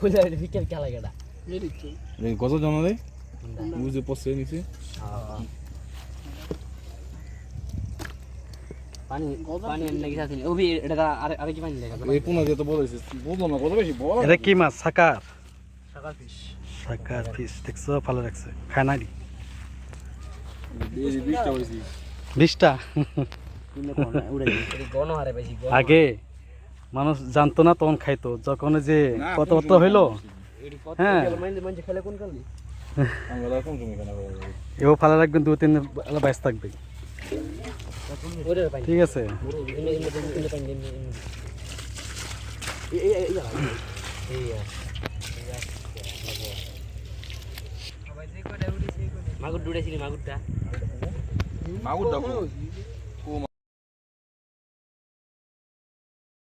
বুঝলে বিকেল খেলা গেটা কত জানা রে বুঝে পড়ছে নিচে পানি পানি নাকি সাথে ওবি এটা আর আর কি পানি লেখা এই পোনা দিয়ে তো বড় হয়েছে বুঝলো না কত বেশি? বড় এটা কি মাছ? সাকার? সাকার ফিশ। সাকার ফিস দেখছ ভালো লাগছে। খায় এই বিশটা বিশটা আগে মানুষ জানতো না তখন খাইতো। যখন যে কথাবার্তা হইল হ্যাঁ। মানে মানে এও ভালো রাখবেন দু তিন বাইশ থাকবে। ঠিক আছে। মাগুর ডুড়েছিলি মাগুরটা। মাগুর দেখো।